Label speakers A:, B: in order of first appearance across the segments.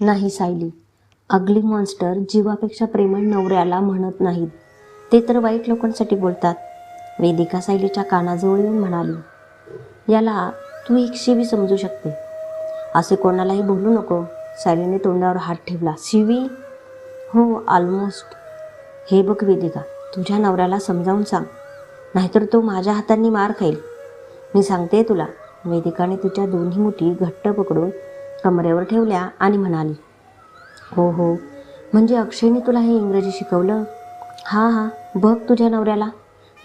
A: नाही सायली. अगली मॉन्स्टर जीवापेक्षा प्रेमळ नवऱ्याला म्हणत नाहीत. ते तर वाईट लोकांसाठी बोलतात. वेदिका सायलीच्या कानाजवळ येऊन म्हणाली याला तू एक शिवी समजू शकते. असे कोणालाही बोलू नको. सायलीने तोंडावर हात ठेवला. शिवी? हो ऑलमोस्ट हे बघ वेदिका तुझ्या नवऱ्याला समजावून सांग. नाहीतर तो माझ्या हातांनी मार खाईल. मी सांगते तुला वेदिकाने तिच्या दोन्ही मुठी घट्ट पकडून कमरेवर ठेवल्या आणि म्हणाली हो हो. म्हणजे अक्षयने तुला हे इंग्रजी शिकवलं? हां हां. बघ तुझ्या नवऱ्याला.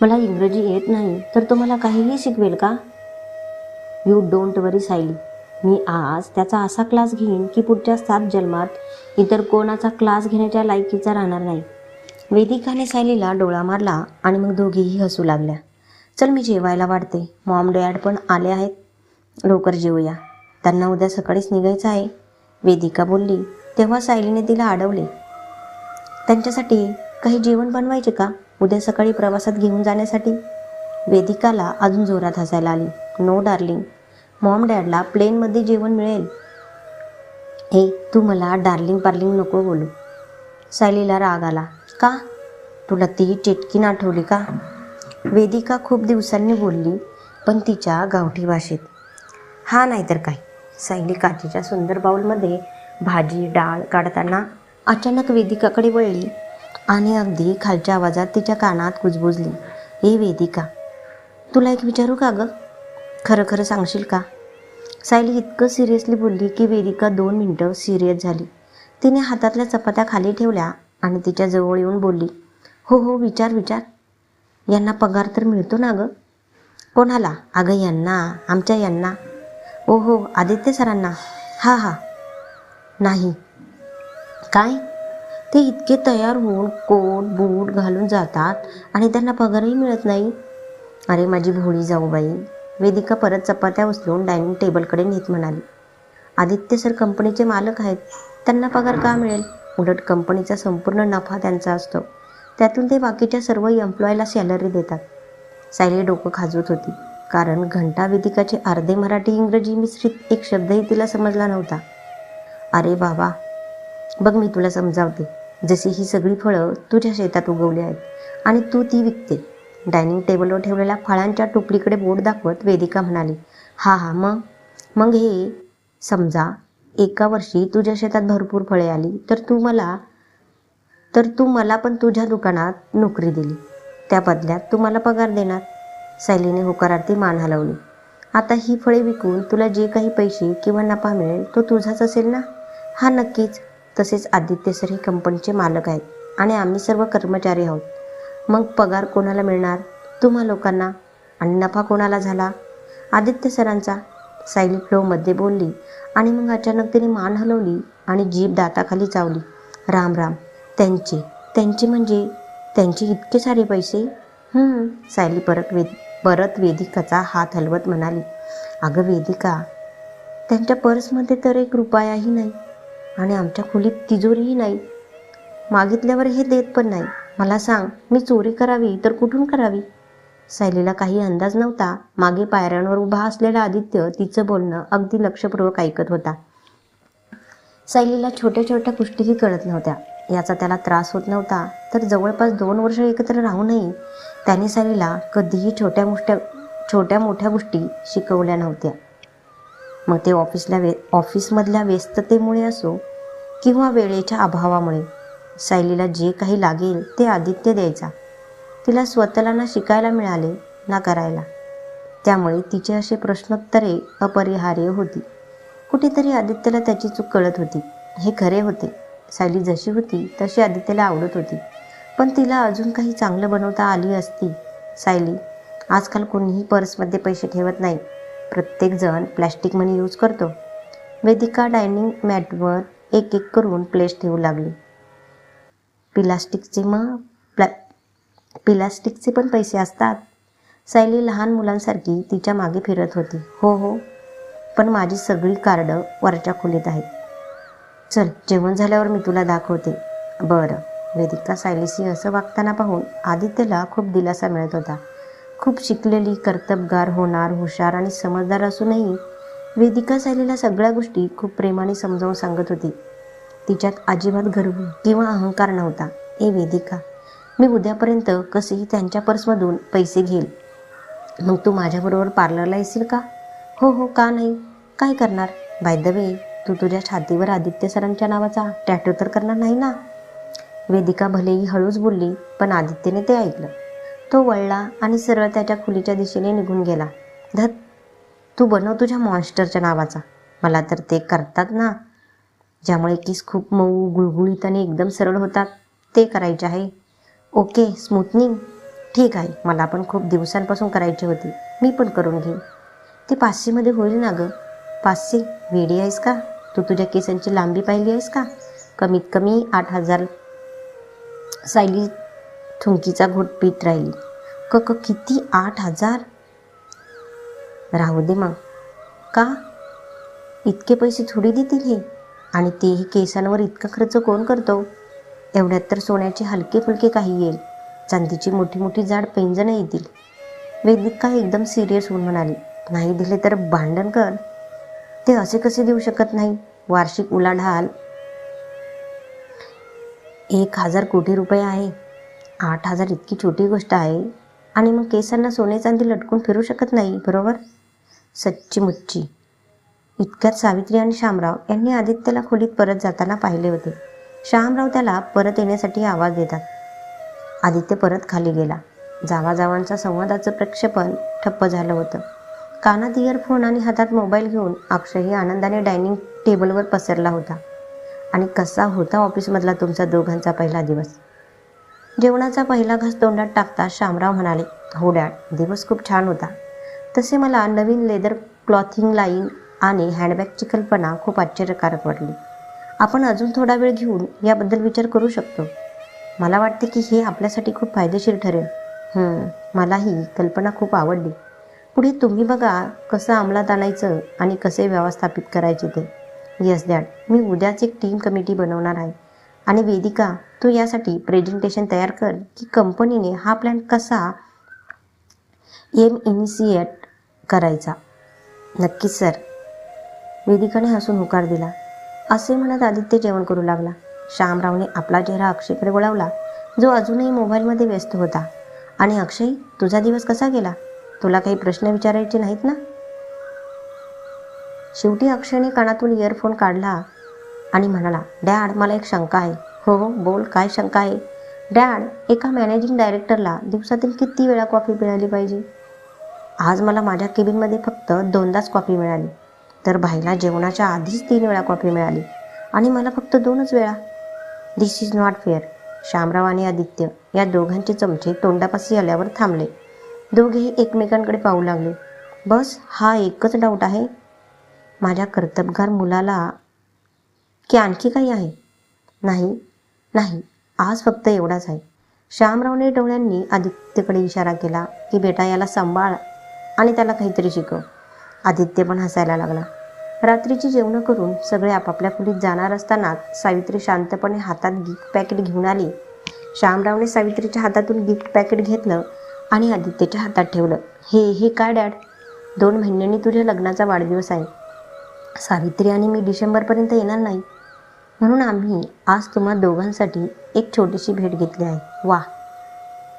A: मला इंग्रजी येत नाही तर तो मला काहीही शिकवेल का? यू डोंट वरी सायली मी आज त्याचा असा क्लास घेईन की पुढच्या सात जन्मात इतर कोणाचा क्लास घेण्याच्या लायकीचा राहणार नाही. वेदिकाने सायलीला डोळा मारला आणि मग दोघीही हसू लागल्या. चल मी जेवायला वाढते. मॉम डॅड पण आले आहेत. लवकर जेवूया त्यांना उद्या सकाळीच निघायचं आहे. वेदिका बोलली तेव्हा सायलीने तिला अडवले. त्यांच्यासाठी काही जेवण बनवायचे का? उद्या सकाळी प्रवासात घेऊन जाण्यासाठी? वेदिकाला अजून जोरात हसायला आली. नो डार्लिंग मॉम डॅडला प्लेनमध्ये जेवण मिळेल. हे तू मला डार्लिंग पार्लिंग नको बोलू. सायलीला राग आला. का? तुला ती चेटकीन आठवली का? वेदिका खूप दिवसांनी बोलली पण तिच्या गावठी भाषेत. हा नाहीतर काय. सायली काचेच्या सुंदर बाऊलमध्ये भाजी डाळ काढताना अचानक वेदिकाकडे वळली आणि अगदी खालच्या आवाजात तिच्या कानात कुजबुजली. ए वेदिका तुला एक विचारू का गं? खरं खरं सांगशील का? सायली इतकं सिरियसली बोलली की वेदिका दोन मिनटं सिरियस झाली. तिने हातातल्या चपात्या खाली ठेवल्या आणि तिच्या जवळ येऊन बोलली हो हो विचार विचार. यांना पगार तर मिळतो ना गं? कोणाला? अगं यांना आमच्या यांना. ओ हो आदित्य सरांना. हा हा. नाही. काय? ते इतके तयार होऊन कोट बूट घालून जातात आणि त्यांना पगारही मिळत नाही. अरे माझी भोळी जाऊ बाई वेदिका परत चपात्या उचलून डायनिंग टेबलकडे नेत म्हणाली. आदित्य सर कंपनीचे मालक आहेत. त्यांना पगार का मिळेल? उलट कंपनीचा संपूर्ण नफा त्यांचा असतो. त्यातून ते बाकीच्या सर्व एम्प्लॉयला सॅलरी देतात. सायली डोकं खाजवत होती. कारण घंटा वेदिकाचे अर्धे मराठी इंग्रजी मिश्रित एक शब्दही तिला समजला नव्हता. अरे बाबा बघ मी तुला समजावते. जशी ही सगळी फळं तुझ्या शेतात उगवली आहेत आणि तू ती विकते. डायनिंग टेबलवर ठेवलेल्या फळांच्या टोपलीकडे बोट दाखवत वेदिका म्हणाली हा हा मग? मग हे समजा एका वर्षी तुझ्या शेतात भरपूर फळे आली तर तू मला तर तू मला पण तुझ्या दुकानात नोकरी दिली. त्या बदल्यात तू मला पगार देणार. सायलीने होकारार्थी मान हलवली. आता ही फळे विकून तुला जे काही पैसे किंवा नफा मिळेल तो तुझाच असेल ना? हा नक्कीच. तसेच आदित्य सर हे कंपनीचे मालक आहेत आणि आम्ही सर्व कर्मचारी आहोत. मग पगार कोणाला मिळणार? तुम्हा लोकांना. आणि नफा कोणाला झाला? आदित्य सरांचा सायली फ्लोमध्ये बोलली आणि मग अचानक तिने मान हलवली आणि जीभ दाताखाली चावली. राम राम. त्यांचे. त्यांचे म्हणजे? त्यांचे इतके सारे पैसे? सायली परत वेद परत वेदिकाचा हात हलवत म्हणाली अगं वेदिका त्यांच्या पर्समध्ये तर एक रुपयाही नाही आणि आमच्या खोलीत तिजोरीही नाही. मागितल्यावर हे देत पण नाही. मला सांग मी चोरी करावी तर कुठून करावी? सायलीला काही अंदाज नव्हता. मागे पायऱ्यांवर उभा असलेला आदित्य तिचं बोलणं अगदी लक्षपूर्वक ऐकत होता. सायलीला छोट्या छोट्या गोष्टीही कळत नव्हत्या. याचा त्याला त्रास होत नव्हता. तर जवळपास दोन वर्ष एकत्र राहूनही त्याने सायलीला कधीही छोट्या मोठ्या छोट्या मोठ्या गोष्टी शिकवल्या नव्हत्या. मग ते ऑफिसला वे ऑफिसमधल्या व्यस्ततेमुळे असो किंवा वेळेच्या अभावामुळे सायलीला जे काही लागेल ते आदित्य द्यायचा. तिला स्वतःला ना शिकायला मिळाले ना करायला. त्यामुळे तिचे असे प्रश्नोत्तरे अपरिहार्य होती. कुठेतरी आदित्यला त्याची चूक कळत होती. हे खरे होते. सायली जशी होती तशी आदित्यला आवडत होती. पण तिला अजून काही चांगलं बनवता आली असती. सायली आजकाल कोणीही पर्समध्ये पैसे ठेवत नाही. प्रत्येकजण प्लॅस्टिक मनी यूज करतो. वेदिका डायनिंग मॅटवर एक एक करून प्लेस ठेवू लागली. प्लास्टिकचे मग प्लॅ प्लास्टिकचे पण पैसे असतात. सायली लहान मुलांसारखी तिच्यामागे फिरत होती. हो हो. पण माझी सगळी कार्डं वरच्या खोलीत आहेत. चल जेवण झाल्यावर मी तुला दाखवते. बरं. वेदिका सायलीशी असं वागताना पाहून आदित्यला खूप दिलासा मिळत होता. खूप शिकलेली कर्तबगार होणार हुशार आणि समजदार असूनही वेदिका सायलीला सगळ्या गोष्टी खूप प्रेमाने समजावून सांगत होती. तिच्यात अजिबात गर्व किंवा अहंकार नव्हता. ए वेदिका मी उद्यापर्यंत कसेही त्यांच्या पर्समधून पैसे घेईल. मग तू माझ्याबरोबर पार्लरला येशील का? हो हो का नाही? काय करणार? बाय द वे तू तुझ्या छातीवर आदित्य सरांच्या नावाचा टॅटू तर करणार नाही ना? वेदिका भलेही हळूच बोलली पण आदित्यने ते ऐकलं. तो वळला आणि सरळ त्याच्या खुलीच्या दिशेने निघून गेला. धत तू बनव तुझ्या मॉन्स्टरच्या नावाचा. मला तर ते करतात ना. ज्यामुळे किस खूप मऊ गुळगुळीत आणि एकदम सरळ होतात. ते करायचे आहे. Okay smoothening. ठीक आहे मला पण खूप दिवसांपासून करायची होती. मी पण करून घेईन. ते पाचशेमध्ये होईल ना गं? पाचशे? वेडी आहेस का? तू तुझ्या केसांची लांबी पाहिली आहेस का? कमीत कमी आठ हजार सायली थुंकीचा घोट पीत राहिली. क क किती आठ हजार? राहू दे मग. का? इतके पैसे थोडी देतील हे? आणि तेही केसांवर इतका खर्च कोण करतो? एवढ्यात तर सोन्याचे हलके फुलके काही येईल. चांदीची मोठी मोठी जाड पेंजणं येतील. वेदिका एकदम सिरियस होऊन म्हणाली. नाही दिले तर भांडण कर. ते असे कसे देऊ शकत नाही? वार्षिक उलाढाल. एक हजार कोटी रुपये आहे. आठ हजार इतकी छोटी गोष्ट आहे. आणि मग केसांना सोने चांदी लटकून फिरू शकत नाही बरोबर? सच्ची मुच्ची. इतक्यात सावित्री आणि शामराव यांनी आदित्यला खोलीत परत जाताना पाहिले होते. श्यामराव त्याला परत येण्यासाठी आवाज देतात. आदित्य परत खाली गेला. जावाजावांचा संवादाचं प्रक्षेपण ठप्प झालं होतं. कानात इयरफोन आणि हातात मोबाईल घेऊन अक्षयही आनंदाने डायनिंग टेबलवर पसरला होता. आणि कसा होता ऑफिसमधला तुमचा दोघांचा पहिला दिवस? जेवणाचा पहिला घास तोंडात टाकता शामराव म्हणाले हो डॅड दिवस खूप छान होता. तसे मला नवीन लेदर क्लॉथिंग लाईन आणि हँडबॅगची कल्पना खूप आश्चर्यकारक वाटली. आपण अजून थोडा वेळ घेऊन याबद्दल विचार करू शकतो. मला वाटते की हे आपल्यासाठी खूप फायदेशीर ठरेल. मलाही कल्पना खूप आवडली. पुढे तुम्ही बघा कसं अंमलात आणायचं आणि कसे व्यवस्थापित करायचे ते. येस डॅड मी उद्याच एक टीम कमिटी बनवणार आहे. आणि वेदिका तू यासाठी प्रेझेंटेशन तयार कर की कंपनीने हा प्लॅन कसा एम इनिशिएट करायचा. नक्कीच सर वेदिकाने हसून होकार दिला. असे म्हणत आदित्य जेवण करू लागला. श्यामरावने आपला चेहरा अक्षयकडे वळवला जो अजूनही मोबाईलमध्ये व्यस्त होता. आणि अक्षय तुझा दिवस कसा गेला? तुला काही प्रश्न विचारायचे नाहीत ना? शेवटी अक्षयने कानातून इयरफोन काढला आणि म्हणाला डॅड मला एक शंका आहे. हो हो बोल काय शंका आहे? डॅड एका मॅनेजिंग डायरेक्टरला दिवसातील किती वेळा कॉफी मिळाली पाहिजे? आज मला माझ्या केबिनमध्ये फक्त दोनदाच कॉफी मिळाली. तर भाईला जेवणाच्या आधीच तीन वेळा कॉफी मिळाली आणि मला फक्त दोनच वेळा. This is not fair Shyamrao आणि आदित्य या दोघांचे चमचे तोंडापाशी आल्यावर थांबले. दोघेही एकमेकांकडे पाहू लागले. बस हा एकच डाऊट आहे. माझ्या कर्तबगार मुलाला की आणखी काही आहे? नाही नाही आज फक्त एवढाच आहे. श्यामरावने डोळ्यांनी आदित्यकडे इशारा केला की बेटा याला सांभाळ आणि त्याला काहीतरी शिकव. आदित्य पण हसायला लागला. रात्रीची जेवणं करून सगळे आपापल्या खोलीत जाणार असताना सावित्री शांतपणे हातात गिफ्ट पॅकेट घेऊन आली. श्यामरावने सावित्रीच्या हातातून गिफ्ट पॅकेट घेतलं आणि आदित्यच्या हातात ठेवलं. हे हे काय डॅड? दोन महिन्यांनी तुझ्या लग्नाचा वाढदिवस आहे. सावित्री आणि मी डिसेंबरपर्यंत येणार नाही. म्हणून आम्ही आज तुम्हा दोघांसाठी एक छोटीशी भेट घेतली आहे. वा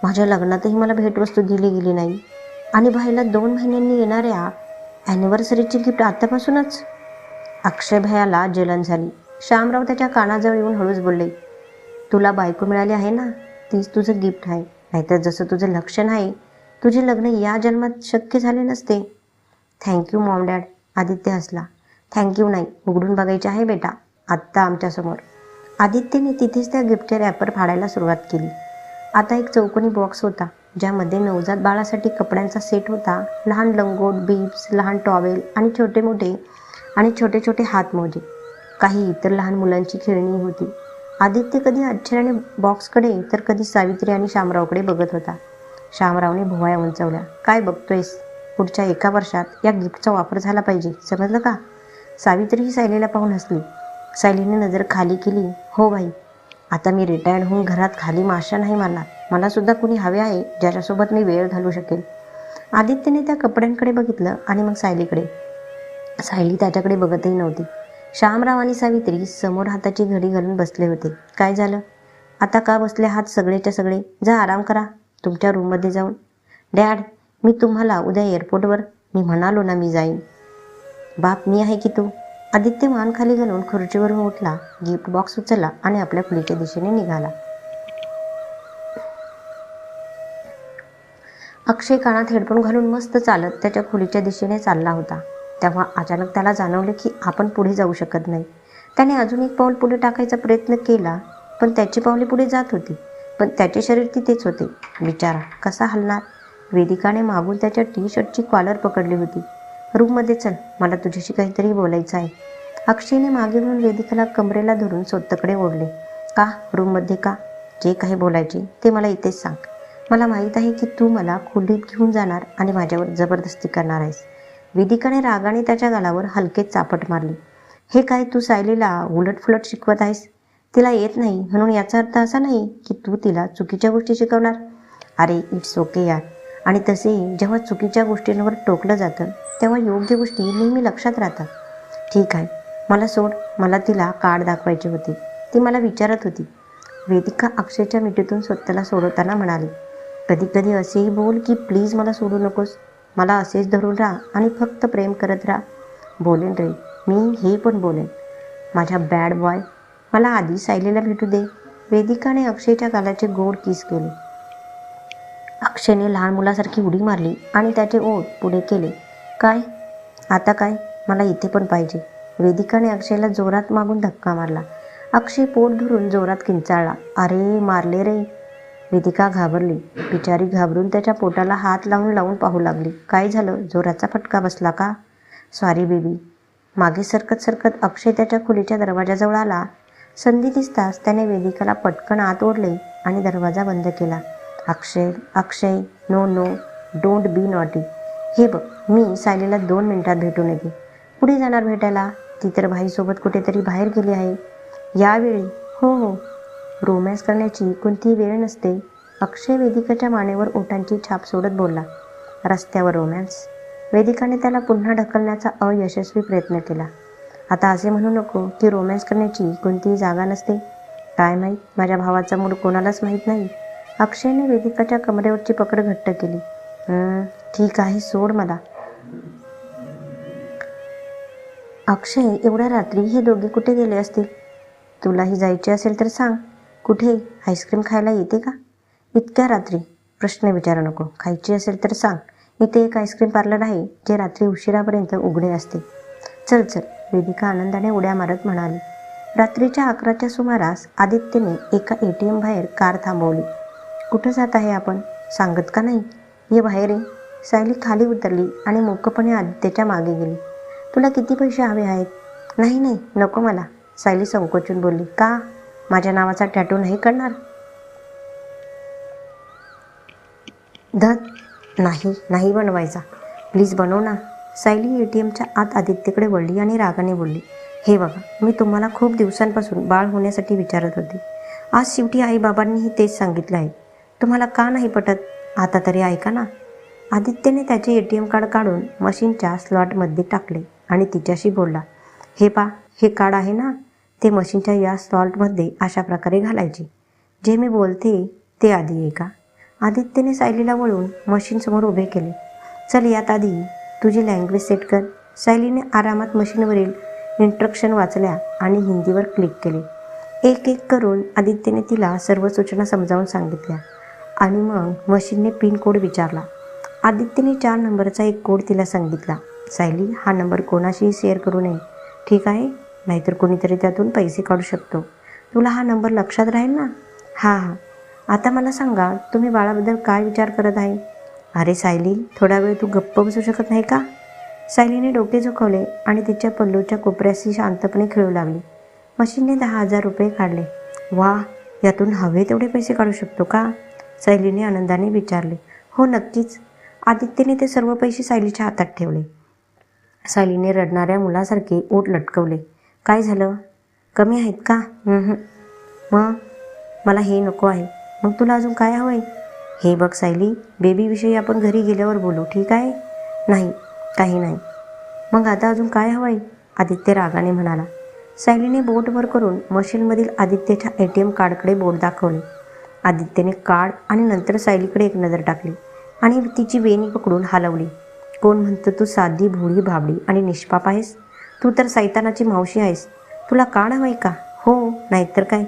A: माझ्या लग्नातही मला भेटवस्तू दिली गेली नाही. आणि भाईला दोन महिन्यांनी येणाऱ्या ॲनिव्हर्सरीची गिफ्ट आतापासूनच? अक्षय भयाला जलन झाली. श्यामराव त्याच्या कानाजवळ येऊन हळूच बोलले तुला बायको मिळाली आहे ना? तीच तुझं गिफ्ट आहे. नाहीतर जसं तुझं लक्षण आहे तुझे लग्न या जन्मात शक्य झाले नसते. थँक्यू मॉम डॅड आदित्य हसला. थँक्यू नाही उघडून बघायचे आहे बेटा आत्ता आमच्यासमोर आदित्यने तिथेच त्या गिफ्टचे रॅपर फाडायला सुरुवात केली. आता एक चौकोनी बॉक्स होता ज्यामध्ये नवजात बाळासाठी कपड्यांचा सेट होता. लहान लंगोट बीब्स लहान टॉवेल आणि छोटे मोठे आणि छोटे छोटे हातमोजे. काही इतर लहान मुलांची खेळणी होती. आदित्य कधी आश्चर्याने बॉक्सकडे तर कधी सावित्री आणि शामरावकडे बघत होता. शामरावने भोवाया उंचवल्या. काय बघतोयस? पुढच्या एका वर्षात या गिफ्टचा वापर झाला पाहिजे. समजलं का? सावित्री ही सायलीला पाहून हसली. सायलीने नजर खाली केली. हो भाई आता मी रिटायर्ड होऊन घरात खाली माशा नाही मारणार. मलासुद्धा कुणी हवे आहे ज्याच्यासोबत मी वेळ घालू शकेल. आदित्यने त्या कपड्यांकडे बघितलं आणि मग सायलीकडे. सायली त्याच्याकडे बघतही नव्हती. श्यामराव आणि सावित्री समोर हाताची घडी घालून बसले होते. काय झालं? आता का बसले हात सगळेच्या सगळे? जा आराम करा. तुमच्या रूममध्ये जाऊन. डॅड मी तुम्हाला उद्या एअरपोर्टवर मी म्हणालो ना मी जाईन. बाप मी आहे की तू? आदित्य मान खाली घालून खुर्चीवरून उठला गिफ्ट बॉक्स उचलला आणि आपल्या खोलीच्या दिशेने निघाला. अक्षय कानात हेडफोन घालून मस्त चालत त्याच्या खोलीच्या दिशेने चालला होता. तेव्हा अचानक त्याला जाणवलं की आपण पुढे जाऊ शकत नाही. त्याने अजून एक पाऊल पुढे टाकायचा प्रयत्न केला पण त्याची पावले पुढे जात होती. पण त्याचे शरीर तिथेच होते. बिचारा कसा हलणार? वेदिकाने मागून त्याच्या टी शर्टची कॉलर पकडली होती. रूममध्ये चल मला तुझ्याशी काहीतरी बोलायचं आहे. अक्षयने मागे म्हणून वेदिकाला कमरेला धरून स्वतःकडे ओढले. का? रूममध्ये का? जे काही बोलायचे ते मला इथेच सांग. मला माहीत आहे की तू मला खोलीत घेऊन जाणार आणि माझ्यावर जबरदस्ती करणार आहेस. वेदिकाने रागाने त्याच्या गालावर हलकेच चापट मारली. हे काय तू सायलीला उलटफुलट शिकवत आहेस? तिला येत नाही. म्हणून याचा अर्थ असा नाही की तू तिला चुकीच्या गोष्टी शिकवणार. अरे इट्स ओके यार. आणि तसे जेव्हा चुकीच्या गोष्टींवर टोकलं जातं तेव्हा योग्य गोष्टी नेहमी लक्षात राहतात. ठीक आहे. मला सोड. मला तिला कार्ड दाखवायची होती. ती मला विचारत होती. वेदिका अक्षयच्या मिठीतून स्वतःला सोडवताना म्हणाली कधी कधी असेही बोल की प्लीज मला सोडू नकोस. मला असेच धरून राहा आणि फक्त प्रेम करत राहा. बोलेन रे मी हे पण बोलेन. माझ्या बॅड बॉय मला आधी सायलीला भेटू दे. वेदिकाने अक्षयच्या गालाचे गोड किस केले. अक्षयने लहान मुलासारखी उडी मारली आणि त्याचे ओठ पुढे केले. काय? आता काय? मला इथे पण पाहिजे. वेदिकाने अक्षयला जोरात मागून धक्का मारला. अक्षय पोट धरून जोरात किंचाळला. अरे मारले रे. वेदिका घाबरली. बिचारी घाबरून त्याच्या पोटाला हात लावून लावून पाहू लागली. काय झालं? जोराचा फटका बसला का? Sorry baby. मागे सरकत सरकत अक्षय त्याच्या खोलीच्या दरवाजाजवळ आला. संधी दिसताच त्याने वेदिकाला पटकन आत ओढले आणि दरवाजा बंद केला. Akshay Akshay no no don't be naughty. हे बघ मी सायलीला दोन मिनिटात भेटून येते. पुढे जाणार भेटायला? ती तर भाईसोबत कुठेतरी बाहेर गेली आहे. यावेळी. हो हो. रोमॅन्स करण्याची कोणतीही वेळ नसते अक्षय वेदिकाच्या मानेवर ओठांची छाप सोडत बोलला. रस्त्यावर रोमॅन्स. वेदिकाने त्याला पुन्हा ढकलण्याचा अयशस्वी प्रयत्न केला. आता असे म्हणू नको की रोमॅन्स करण्याची कोणतीही जागा नसते. काय माहीत? माझ्या भावाचा मूड कोणालाच माहीत नाही. अक्षयने वेदिकाच्या कमरेवरची पकड घट्ट केली. ठीक आहे सोड मला. अक्षय एवढ्या रात्री हे दोघे कुठे गेले असतील? तुलाही जायचे असेल तर सांग. कुठे आईस्क्रीम खायला येते का? इतक्या रात्री. प्रश्न विचारू नको. खायची असेल तर सांग. इथे एक आईस्क्रीम पार्लर आहे जे रात्री उशिरापर्यंत उघडे असते. चल चल वेदिका आनंदाने उड्या मारत म्हणाली. रात्रीच्या अकराच्या सुमारास आदित्यने एका ए टी एम बाहेर कार थांबवली. कुठं जात आहे आपण? सांगत का नाही? ये बाहेर ये. सायली खाली उतरली आणि मोकपणे आदित्यच्या मागे गेली. तुला किती पैसे हवे आहेत? नाही नाही नको मला. सायली संकोचून बोलली. का? माझ्या नावाचा टॅटू नाही करणार. धन नाही नाही बनवायचा. प्लीज बनव ना. सायली ए टी एमच्या आत आदित्यकडे वळली आणि रागाने बोलली हे बघा मी तुम्हाला खूप दिवसांपासून बाळ होण्यासाठी विचारत होते. आज शेवटी आईबाबांनीही तेच सांगितलं आहे. तुम्हाला का नाही पटत? आता तरी ऐका ना. आदित्यने त्याचे ए टी एम कार्ड काढून मशीनच्या स्लॉटमध्ये टाकले आणि तिच्याशी बोलला हे पा हे कार्ड आहे ना? ते मशीनच्या या स्लॉटमध्ये अशा प्रकारे घालायचे. जे मी बोलते ते आधी आहे का आदित्यने सायलीला वळून मशीनसमोर उभे केले. चल यात आधी तुझी लँग्वेज सेट कर. सायलीने आरामात मशीनवरील इंट्रक्शन वाचल्या आणि हिंदीवर क्लिक केले. एक एक करून आदित्यने तिला सर्व सूचना समजावून सांगितल्या आणि मग मशीनने पिन कोड विचारला. आदित्यने चार नंबरचा एक कोड तिला सांगितला. सायली हा नंबर कोणाशीही शेअर करू नये. ठीक आहे? नाहीतर कोणीतरी त्यातून पैसे काढू शकतो. तुला हा नंबर लक्षात राहील ना? हां हां. आता मला सांगा तुम्ही बाळाबद्दल काय विचार करत आहे? अरे सायली थोडा वेळ तू गप्प बसू शकत नाही का? सायलीने डोके झुकवले आणि तिच्या पल्लूच्या कोपऱ्याशी शांतपणे खेळू लागली. मशीनने दहा हजार रुपये काढले. वा यातून हवे तेवढे पैसे काढू शकतो का? सायलीने आनंदाने विचारले. हो नक्कीच. आदित्यने ते सर्व पैसे सायलीच्या हातात ठेवले. सायलीने रडणाऱ्या मुलासारखे ओठ लटकवले. काय झालं? कमी आहेत का? मग? मला हे नको आहे. मग तुला अजून काय हवं आहे हे बघ सायली बेबीविषयी आपण घरी गेल्यावर बोलू ठीक आहे? नाही काही नाही. मग आता अजून काय हवं आहे आदित्य रागाने म्हणाला. सायलीने बोटवर करून मशीनमधील आदित्यच्या ए टी एम कार्डकडे बोट दाखवले. आदित्यने कार्ड आणि नंतर सायलीकडे एक नजर टाकली आणि तिची वेणी पकडून हलवली. कोण म्हणतं तू साधी भोळी भाबडी आणि निष्पाप आहेस? तू तर सैतानाची मावशी आहेस. तुला कार्ड हवंय का? हो नाहीतर काय?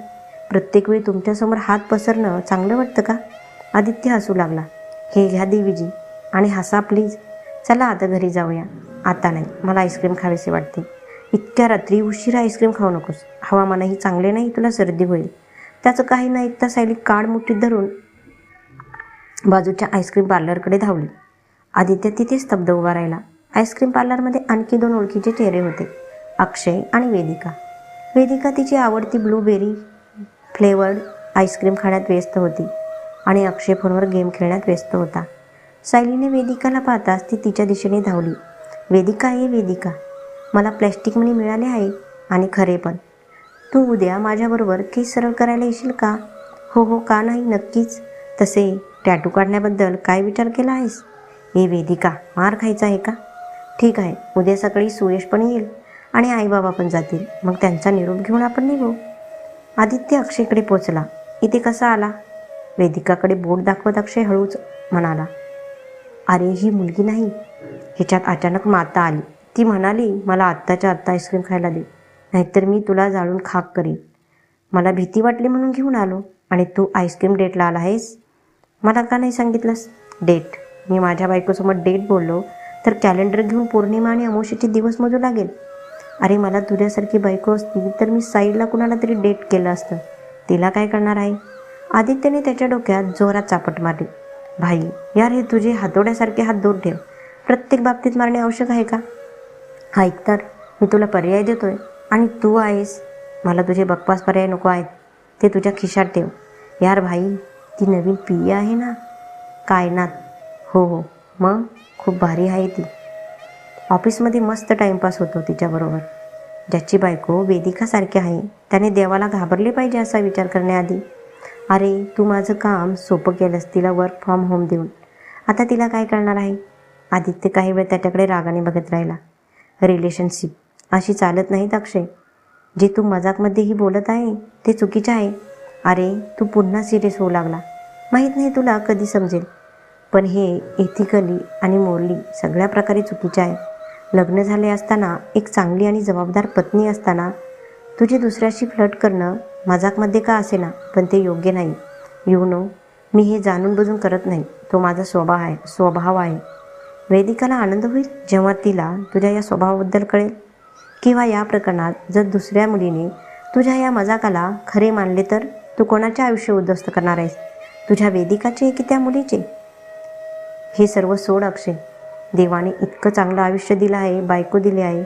A: प्रत्येक वेळी तुमच्यासमोर हात पसरणं चांगलं वाटतं का? आदित्य हसू लागला. हे घ्या देवीजी. आणि हसा प्लीज चला आता घरी जाऊया. आता नाही. मला आईस्क्रीम खावीसे वाटते. इतक्या रात्री उशिरा आईस्क्रीम खाऊ नकोस. हवामानही चांगले नाही तुला सर्दी होईल. त्याचं काही नाही ऐकता सायली काड मुठीत धरून बाजूच्या आईस्क्रीम पार्लरकडे धावली. आदित्य तिथे स्तब्ध उभा राहिला. आईस्क्रीम पार्लरमध्ये आणखी दोन ओळखीचे चेहरे होते अक्षय आणि वेदिका. वेदिका तिची आवडती ब्लूबेरी फ्लेवर्ड आईस्क्रीम खाण्यात व्यस्त होती आणि अक्षय फोनवर गेम खेळण्यात व्यस्त होता. सायलीने वेदिकाला पाहताच ती तिच्या दिशेने धावली. वेदिका आहे वेदिका. मला प्लॅस्टिक मनी मिळाले आहे आणि खरे पण. तू उद्या माझ्याबरोबर केस सरळ करायला येशील का? हो हो का नाही? नक्कीच. तसे टॅटू काढण्याबद्दल काय विचार केला आहेस? ए वेदिका मार खायचा आहे का? ठीक आहे उद्या सकाळी सुयश पण येईल आणि आईबाबा पण जातील. मग त्यांचा निरोप घेऊन आपण निघू. आदित्य अक्षयकडे पोचला. इथे कसा आला? वेदिकाकडे बोट दाखवत अक्षय हळूच म्हणाला अरे ही मुलगी नाही. ह्याच्यात अचानक माता आली. ती म्हणाली मला आत्ताच्या आत्ता आईस्क्रीम खायला दे. नाहीतर मी तुला जाळून खाक करीन. मला भीती वाटली म्हणून घेऊन आलो. आणि तू आईस्क्रीम डेटला आला आहेस? मला का नाही सांगितलंस? डेट. मी माझ्या बायकोसमोर डेट बोललो. तर कॅलेंडर घेऊन पौर्णिमा आणि अमावस्येचे दिवस मोजू लागेल. अरे मला तुझ्यासारखी बायको असती तर मी साईडला कुणाला तरी डेट केलं असतं. तिला काय करणार आहे? आदित्यने त्याच्या डोक्यात जोरात चापट मारली. भाई यार हे तुझे हातोड्यासारखे हात दूर ठेव. प्रत्येक बाबतीत मारणे आवश्यक आहे का? ऐक तर मी तुला पर्याय देतोय. आणि तू आहेस. मला तुझे बकवास पर्याय नको आहेत. ते तुझ्या खिशात ठेव. यार भाई ती नवीन पिय आहे ना? कायनात. हो हो. मग? खूप भारी आहे ती. ऑफिसमध्ये मस्त टाईमपास होतो तिच्याबरोबर. ज्याची बायको वेदिकासारखी आहे त्याने देवाला घाबरले पाहिजे असा विचार करण्याआधी अरे तू माझं काम सोपं केलंस तिला वर्क फ्रॉम होम देऊन. आता तिला काय करणार आहे? आदित्य काही वेळ त्याच्याकडे रागाने बघत राहिला. रिलेशनशिप अशी चालत नाहीत अक्षय. जे तू मजाकमध्येही बोलत आहे ते चुकीचे आहे. अरे तू पुन्हा सिरियस होऊ लागला. माहीत नाही तुला कधी समजेल. पण हे एथिकली आणि मोरली सगळ्या प्रकारे चुकीचे आहे. लग्न झाले असताना एक चांगली आणि जबाबदार पत्नी असताना तुझी दुसऱ्याशी फ्लट करणं मजाकमध्ये का असे ना पण ते योग्य नाही. यू नो मी हे जाणून बुजून करत नाही. तो माझा स्वभाव आहे स्वभाव आहे. वेदिकाला आनंद होईल जेव्हा तिला तुझ्या या स्वभावाबद्दल कळेल? किंवा या प्रकरणात जर दुसऱ्या मुलीने तुझ्या या मजाकाला खरे मानले तर तू कोणाचे आयुष्य उद्ध्वस्त करणार आहेस? तुझ्या वेदिकाचे की त्या मुलीचे? हे सर्व सोड अक्षय. देवाने इतकं चांगलं आयुष्य दिलं आहे बायको दिली आहे.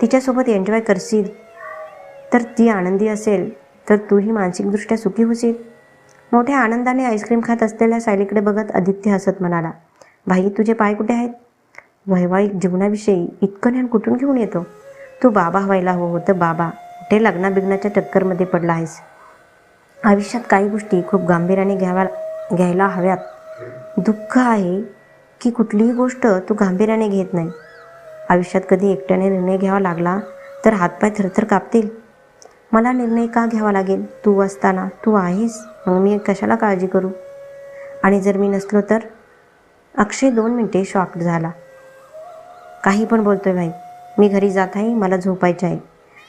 A: तिच्यासोबत एन्जॉय करशील. तर ती आनंदी असेल तर तूही मानसिकदृष्ट्या सुखी होशील. मोठ्या आनंदाने आईस्क्रीम खात असलेल्या सायलीकडे बघत आदित्य हसत म्हणाला भाई तुझे पाय कुठे आहेत? वैवाहिक जीवनाविषयी इतकं ज्ञान कुठून घेऊन येतो? तू बाबा व्हायला हो होतं बाबा. कुठे लग्नाबिग्नाच्या चक्करमध्ये पडला आहेस? आयुष्यात काही गोष्टी खूप गांभीर्याने घ्याव्या घ्यायला हव्यात. दुःख आहे की कुठलीही गोष्ट तू गांभीर्याने घेत नाही. आयुष्यात कधी एकट्याने निर्णय घ्यावा लागला तर हातपाय थरथर कापतील. मला निर्णय का घ्यावा लागेल? तू असताना तू आहेस मग मी कशाला काळजी करू? आणि जर मी नसलो तर? अक्षय दोन मिनटे शॉक झाला. काही पण बोलतोय भाई. मी घरी जात आहे मला झोपायचे आहे.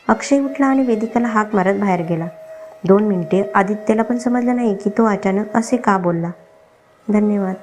A: अक्षय उठला आणि वेदिकाला हाक मारत बाहेर गेला. दोन मिनिटे आदित्यला पण समजलं नाही की तो अचानक असे का बोलला. धन्यवाद.